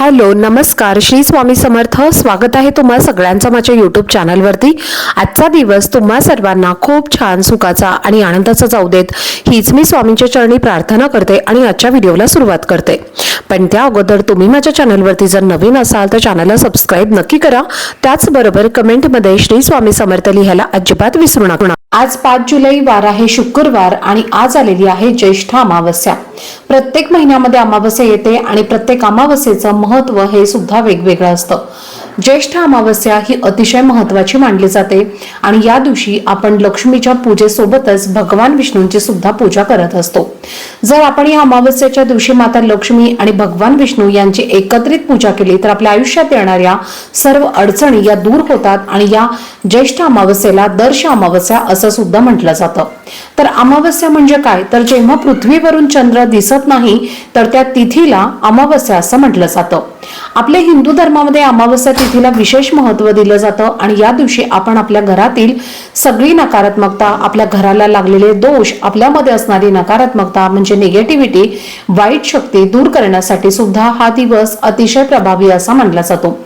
Hello नमस्कार. श्री स्वामी समर्थ. स्वागत आहे तुम्हा सगळ्यांचं माझ्या युट्यूब चॅनलवरती आजचा दिवस तुम्हा सर्वांना खूप छान सुखाचा आणि आनंदाचा जाऊ देत. हीच मी स्वामींच्या चरणी प्रार्थना करते आणि आजच्या व्हिडिओला सुरुवात करते. पण त्या अगोदर तुम्ही माझ्या चॅनलवरती जर नवीन असाल तर चॅनलला सबस्क्राईब नक्की करा. त्याचबरोबर कमेंटमध्ये श्री स्वामी समर्थ लिहायला अजिबात विसरू नका. आज पाच जुलै वार आहे शुक्रवार आणि आज आलेली आहे ज्येष्ठ अमावस्या. प्रत्येक महिन्यामध्ये अमावस्या येते आणि प्रत्येक अमावस्येचं महत्त्व हे सुद्धा वेगवेगळं असतं. ज्येष्ठ अमावस्या ही अतिशय महत्वाची मानली जाते. आणि या दिवशी आपण लक्ष्मीच्या पूजेसोबतच भगवान विष्णूंची सुद्धा पूजा करत असतो. जर आपण या अमावस्याच्या दिवशी माता लक्ष्मी आणि भगवान विष्णू यांची एकत्रित पूजा केली तर आपल्या आयुष्यात येणाऱ्या सर्व अडचणी या दूर होतात आणि या ज्येष्ठ अमावस्येला दर्श अमावस्या असं सुद्धा म्हटलं जातं. तर अमावस्या म्हणजे काय? तर जेव्हा पृथ्वीवरून चंद्र दिसत नाही तर त्या तिथीला अमावस्या असं म्हटलं जातं. आपल्या हिंदू धर्मामध्ये अमावस्या तिथीला विशेष महत्त्व दिलं जातं आणि या दिवशी आपण आपल्या घरातील सगळी नकारात्मकता आपल्या घराला लागलेले दोष आपल्यामध्ये असणारी नकारात्मकता म्हणजे निगेटिव्हिटी वाईट शक्ती दूर करण्यासाठी सुद्धा हा दिवस अतिशय प्रभावी असा मानला जातो.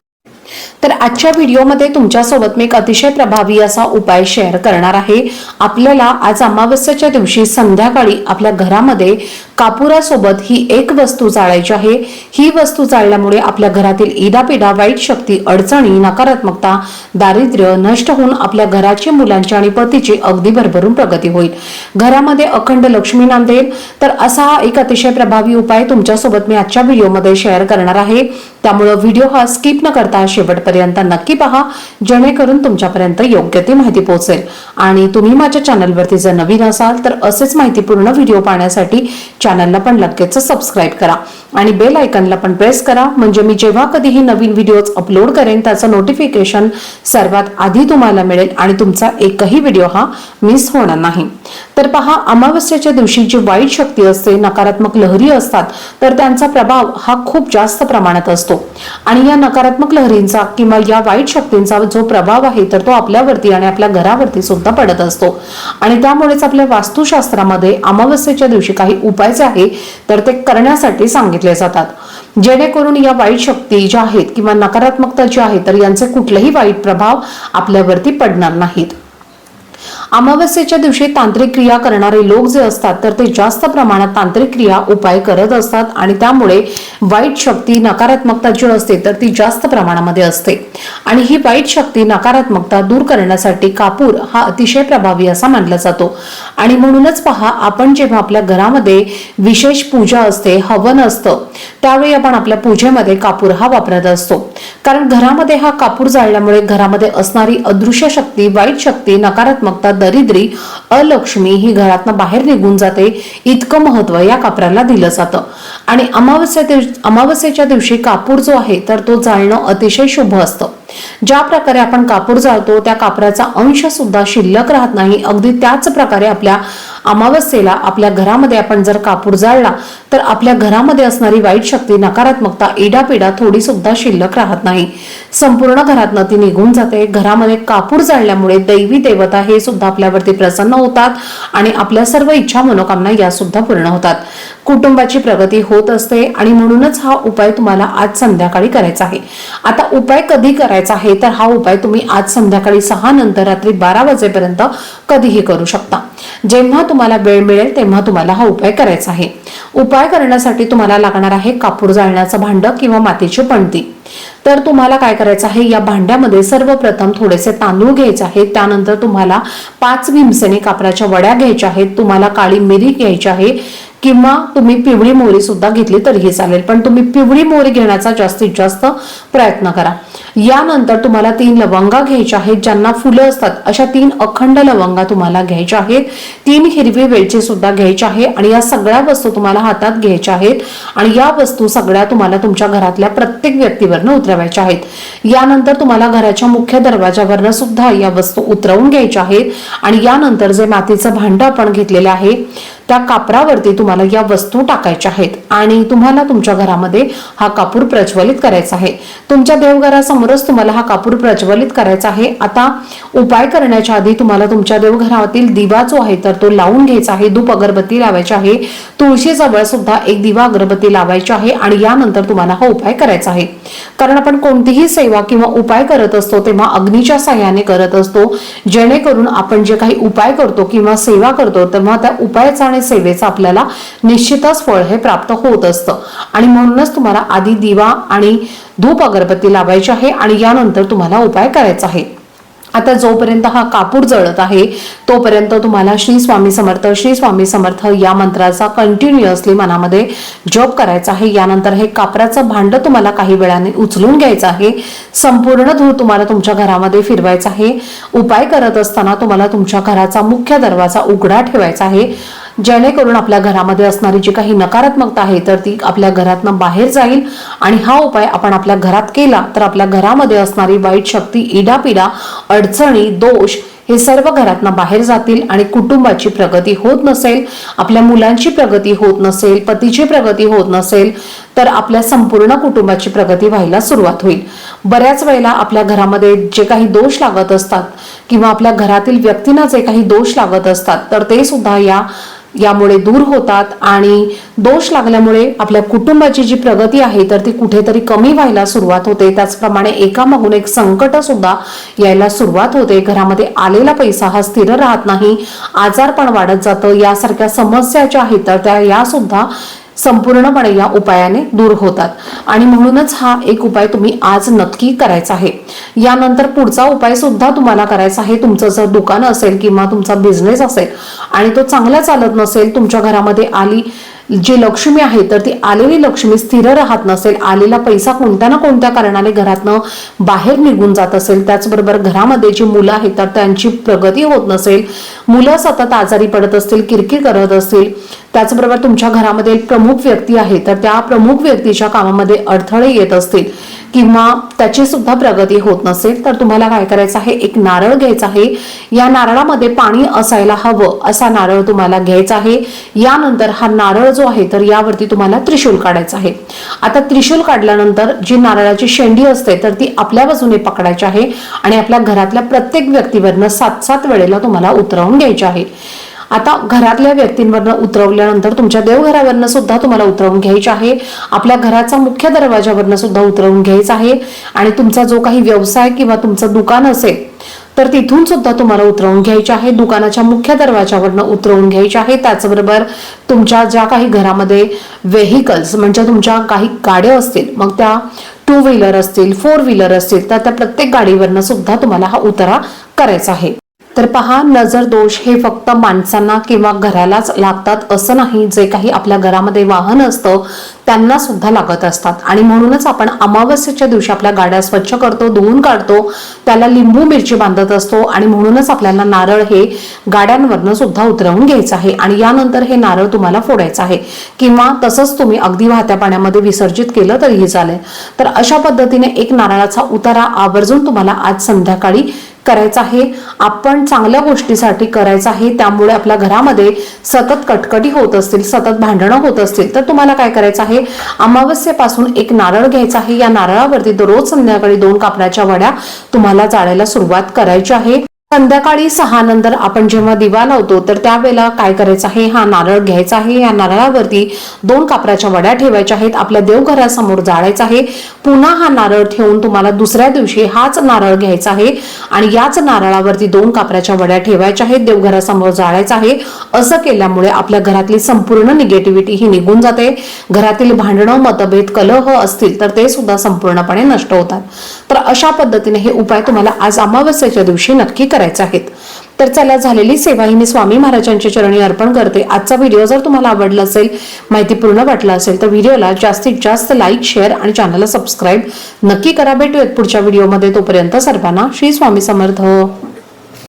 तर आजच्या व्हिडिओमध्ये तुमच्यासोबत मी एक अतिशय प्रभावी असा उपाय शेअर करणार आहे. आपल्याला आज अमावस्याच्या दिवशी संध्याकाळी आपल्या घरामध्ये कापुरासोबत ही एक वस्तू जाळायची आहे. ही वस्तू जाळल्यामुळे आपल्या घरातील इडापिडा वाईट शक्ती अडचणी नकारात्मकता दारिद्र्य नष्ट होऊन आपल्या घराची मुलांची आणि पतीची अगदी भरभरून प्रगती होईल. घरामध्ये अखंड लक्ष्मी नांदेल तर असा हा एक अतिशय प्रभावी उपाय तुमच्यासोबत मी आजच्या व्हिडिओमध्ये शेअर करणार आहे. त्यामुळे व्हिडिओ हा स्किप न करता शेवटपर्यंत नक्की पहा जेणेकरून तुमच्यापर्यंत योग्य ती माहिती पोहोचेल. आणि तुम्ही माझ्या चॅनलवरती जर नवीन असाल तर असेच माहितीपूर्ण व्हिडिओ पाहण्यासाठी चॅनलला पण लगेच सबस्क्राईब करा. आणि बेल आयकनला पण प्रेस करा म्हणजे मी जेव्हा कधीही नवीन व्हिडिओज अपलोड करेन त्याचं नोटिफिकेशन सर्वात आधी तुम्हाला मिळेल आणि तुमचा एकही व्हिडिओ हा मिस होणार नाही. तर पहा अमावस्याच्या दिवशी जी वाईट शक्ती असते नकारात्मक लहरी असतात तर त्यांचा प्रभाव हा खूप जास्त प्रमाणात असतो. आणि या नकारात्मक लहरींचा किंवा या वाईट शक्तींचा जो प्रभाव आहे तर तो आपल्यावरती आणि आपल्या घरावरती सुद्धा पडत असतो. आणि त्यामुळेच आपल्या वास्तुशास्त्रामध्ये अमावस्येच्या दिवशी काही उपाय जे आहे तर ते करण्यासाठी सांगितले जातात. जेणेकरून या वाईट शक्ती ज्या आहेत किंवा नकारात्मकता जी आहे तर यांचे कुठलेही वाईट प्रभाव आपल्यावरती पडणार नाहीत. अमावस्येच्या दिवशी तांत्रिक क्रिया करणारे लोक जे असतात तर ते जास्त प्रमाणात तांत्रिक क्रिया उपाय करत असतात आणि त्यामुळे वाईट शक्ती नकारात्मकता जी असते तर ती जास्त प्रमाणामध्ये असते. आणि ही वाईट शक्ती नकारात्मकता दूर करण्यासाठी कापूर हा अतिशय प्रभावी असा मानला जातो. आणि म्हणूनच पहा आपण जेव्हा आपल्या घरामध्ये विशेष पूजा असते हवन असतं त्यावेळी आपण आपल्या पूजेमध्ये कापूर हा वापरत असतो. कारण घरामध्ये हा कापूर जाळल्यामुळे घरामध्ये असणारी अदृश्य शक्ती वाईट शक्ती नकारात्मकता दरिद्री अलक्ष्मी ही घरातनं बाहेर निघून जाते इतकं महत्त्व या कापराला दिलं जातं. आणि अमावस्या अमावस्येच्या दिवशी कापूर जो आहे तर तो जाळणं अतिशय शुभ असतं. ज्या प्रकारे आपण कापूर जाळतो त्या कापराचा अंश सुद्धा शिल्लक राहत नाही. अगदी त्याच प्रकारे आपल्या अमावस्येला आपल्या घरामध्ये आपण जर कापूर जाळला तर आपल्या घरामध्ये असणारी वाईट शक्ती नकारात्मकता इडापिडा थोडी सुद्धा शिल्लक राहत नाही. संपूर्ण घरातनं ती निघून जाते. घरामध्ये कापूर जाळल्यामुळे दैवी देवता हे सुद्धा आपल्यावरती प्रसन्न होतात आणि आपल्या सर्व इच्छा मनोकामना या सुद्धा पूर्ण होतात. कुटुंबाची प्रगती होत असते आणि म्हणूनच हा उपाय तुम्हाला आज संध्याकाळी करायचा आहे. आता उपाय कधी करायचा आहे? तर हा उपाय तुम्ही आज संध्याकाळी सहा नंतर रात्री बारा वाजेपर्यंत कधीही करू शकता. जेव्हा तुम्हाला वेळ मिळेल तेव्हा तुम्हाला हा उपाय करायचा आहे. उपाय करण्यासाठी तुम्हाला लागणार आहे कापूर जाळण्याचं भांड किंवा मातीची पणती. तर तुम्हाला काय करायचं आहे या भांड्यामध्ये सर्वप्रथम थोडेसे तांदूळ घ्यायचे आहेत. त्यानंतर तुम्हाला पाच भीमसेनी कापराच्या वड्या घ्यायच्या आहेत. तुम्हाला काळी मिरी घ्यायची आहे. किंवा तुम्ही पिवळी मोहरी सुद्धा घेतली तरीही चालेल. पण तुम्ही पिवळी मोहरी घेण्याचा जास्तीत जास्त प्रयत्न करा. यानंतर तुम्हाला तीन लवंगा घ्यायच्या आहेत ज्यांना फुलं असतात. अशा तीन अखंड लवंगा तुम्हाला घ्यायच्या आहेत. तीन हिरवी वेलची सुद्धा घ्यायची आहे आणि या सगळ्या वस्तू तुम्हाला हातात घ्यायच्या आहेत आणि या वस्तू सगळ्या तुम्हाला तुमच्या घरातल्या प्रत्येक व्यक्तीवरनं उतरवायच्या आहेत. यानंतर तुम्हाला घराच्या मुख्य दरवाजावरनं सुद्धा या वस्तू उतरवून घ्यायच्या आहेत आणि यानंतर जे मातीचं भांड आपण घेतलेलं आहे त्या कापरावरती तुम्हाला या वस्तू टाकायच्या आहेत. आणि तुम्हाला तुमच्या घरामध्ये हा कापूर प्रज्वलित करायचा आहे. तुमच्या देवघरासमोरच तुम्हाला हा कापूर प्रज्वलित करायचा आहे. आता उपाय करण्याच्या आधी तुम्हाला तुमच्या देवघरातील दिवा जो आहे तर तो लावून घ्यायचा आहे. धूप अगरबत्ती लावायची आहे. तुळशीजवळ सुद्धा एक दिवा अगरबत्ती लावायची आहे आणि यानंतर तुम्हाला हा उपाय करायचा आहे. कारण आपण कोणतीही सेवा किंवा उपाय करत असतो तेव्हा अग्नीच्या साह्याने करत असतो. जेणेकरून आपण जे काही उपाय करतो किंवा सेवा करतो तेव्हा त्या उपायाचा आणि सेवेचा आपल्याला निश्चितच फळ हे प्राप्त होत असतं. आणि म्हणूनच तुम्हाला आधी दिवा आणि धूप अगरबत्ती लावायची आहे आणि यानंतर तुम्हाला उपाय करायचा आहे. आता जोपर्यंत हा कापूर जळत आहे तोपर्यंत तुम्हाला श्री स्वामी समर्थ श्री स्वामी समर्थ या मंत्राचा कंटिन्युअसली मनामध्ये जप करायचा आहे. यानंतर हे कापराचं भांड तुम्हाला काही वेळाने उचलून घ्यायचं आहे. संपूर्ण धूळ तुम्हाला तुमच्या घरामध्ये फिरवायचा आहे. उपाय करत असताना तुम्हाला तुमच्या घराचा मुख्य दरवाजा उघडा ठेवायचा आहे. जेणेकरून आपल्या घरामध्ये असणारी जी काही नकारात्मकता आहे तर ती आपल्या घरातनं बाहेर जाईल. आणि हा उपाय आपण आपल्या घरात केला तर आपल्या घरामध्ये असणारी वाईट शक्ती इडापिडा अडचणी दोष हे सर्व घरातनं बाहेर जातील आणि कुटुंबाची प्रगती होत नसेल आपल्या मुलांची प्रगती होत नसेल पतीची प्रगती होत नसेल तर आपल्या संपूर्ण कुटुंबाची प्रगती व्हायला सुरुवात होईल. बऱ्याच वेळेला आपल्या घरामध्ये जे काही दोष लागत असतात किंवा आपल्या घरातील व्यक्तींना जे काही दोष लागत असतात तर ते सुद्धा या यामुळे दूर होतात आणि दोष लागल्यामुळे आपल्या कुटुंबाची जी प्रगती आहे तर ती कुठेतरी कमी व्हायला सुरुवात होते. त्याचप्रमाणे एकामागून एक संकट सुद्धा यायला सुरुवात होते. घरामध्ये आलेला पैसा हा स्थिर राहत नाही. आजार पण वाढत जातं. यासारख्या समस्या ज्या आहेत तर त्या या सुद्धा संपूर्णपणे या उपायाने दूर होतात. आणि म्हणूनच हा एक उपाय तुम्ही आज नक्की करायचा आहे. यानंतर पुढचा उपाय सुद्धा तुम्हाला करायचा आहे. तुमचं जर दुकान असेल किंवा तुमचा बिझनेस असेल आणि तो चांगला चालत नसेल तुमच्या घरामध्ये आली जी लक्ष्मी आहे तर ती आलेली लक्ष्मी स्थिर राहत नसेल. आलेला पैसा कोणत्या ना कोणत्या कारणाने घरातनं बाहेर निघून जात असेल त्याचबरोबर घरामध्ये जी मुलं आहेत तर त्यांची प्रगती होत नसेल. मुलं सतत आजारी पडत असतील किरकिर करत असतील. त्याचबरोबर तुमच्या घरामध्ये एक प्रमुख व्यक्ती आहे तर त्या प्रमुख व्यक्तीच्या कामामध्ये अडथळे येत असतील. किंवा त्याची सुद्धा प्रगती होत नसेल तर तुम्हाला काय करायचं आहे? एक नारळ घ्यायचा आहे. या नारळामध्ये पाणी असायला हवं असा नारळ तुम्हाला घ्यायचा आहे. यानंतर हा नारळ जो आहे तर यावरती तुम्हाला त्रिशूल काढायचा आहे. आता त्रिशूल काढल्यानंतर जी नारळाची शेंडी असते तर ती आपल्या बाजूने पकडायची आहे आणि आपल्या घरातल्या प्रत्येक व्यक्तीवरनं सात सात वेळेला तुम्हाला उतरवून घ्यायची आहे. आता घरातल्या व्यक्तींवरनं उतरवल्यानंतर तुमच्या देवघरावरनं सुद्धा तुम्हाला उतरवून घ्यायचे आहे. आपल्या घराचा मुख्य दरवाजावरनं सुद्धा उतरवून घ्यायचा आहे. आणि तुमचा जो काही व्यवसाय किंवा तुमचं दुकान असेल तर तिथून सुद्धा तुम्हाला उतरवून घ्यायचे आहे. दुकानाच्या मुख्य दरवाजावरनं उतरवून घ्यायचे आहे. त्याचबरोबर तुमच्या ज्या काही घरामध्ये व्हेकल्स म्हणजे तुमच्या काही गाड्या असतील मग त्या टू व्हीलर असतील फोर व्हीलर असतील तर त्या प्रत्येक गाडीवरनं सुद्धा तुम्हाला हा उतारा करायचा आहे. तर पहा नजर दोष हे फक्त माणसांना किंवा घरालाच लागतात असं नाही. जे काही आपल्या घरामध्ये वाहन असतं त्यांना सुद्धा लागत असतात. आणि म्हणूनच आपण अमावस्येच्या दिवशी आपल्या गाड्या स्वच्छ करतो धुवून काढतो त्याला लिंबू मिरची बांधत असतो आणि म्हणूनच आपल्याला नारळ हे गाड्यांवरनं सुद्धा उतरवून घ्यायचं आहे. आणि यानंतर हे नारळ तुम्हाला फोडायचं आहे. किंवा तसंच तुम्ही अगदी वाहत्या पाण्यामध्ये विसर्जित केलं तरीही चालेल. तर अशा पद्धतीने एक नारळाचा उतारा आवर्जून तुम्हाला आज संध्याकाळी करायचं आहे. आपण चांगल्या गोष्टीसाठी करायचं आहे. त्यामुळे आपल्या घरामध्ये सतत कटकटी होत असतील सतत भांडणं होत असतील तर तुम्हाला काय करायचं आहे? अमावस्येपासून एक नारळ घ्यायचा आहे. या नारळावरती दररोज संध्याकाळी दोन कापडाच्या वड्या तुम्हाला जाळायला सुरुवात करायची आहे. संध्याकाळी सहा नंतर आपण जेव्हा दिवा लावतो तर त्यावेळेला काय करायचं आहे? हा नारळ घ्यायचा आहे. या नारळावरती दोन कापराच्या वड्या ठेवायच्या आहेत. आपल्या देवघरासमोर जाळायचा आहे. पुन्हा हा नारळ ठेवून तुम्हाला दुसऱ्या दिवशी हाच नारळ घ्यायचा आहे आणि याच नारळावरती दोन कापराच्या वड्या ठेवायच्या आहेत. देवघरासमोर जाळायचा आहे. असं केल्यामुळे आपल्या घरातली संपूर्ण निगेटिव्हिटी ही निघून जाते. घरातील भांडणं मतभेद कलह असतील तर ते सुद्धा संपूर्णपणे नष्ट होतात. तर अशा पद्धतीने हे उपाय तुम्हाला आज अमावस्येच्या दिवशी नक्की करायचे आहेत. तर चला झालेली सेवा ही मी स्वामी महाराजांच्या चरणी अर्पण करते. आजचा व्हिडिओ जर तुम्हाला आवडला असेल माहितीपूर्ण वाटला असेल तर व्हिडिओला जास्तीत जास्त लाईक शेअर आणि चॅनलला सबस्क्राईब नक्की करा. भेटूयात पुढच्या व्हिडिओमध्ये. तोपर्यंत सर्वांना श्री स्वामी समर्थ.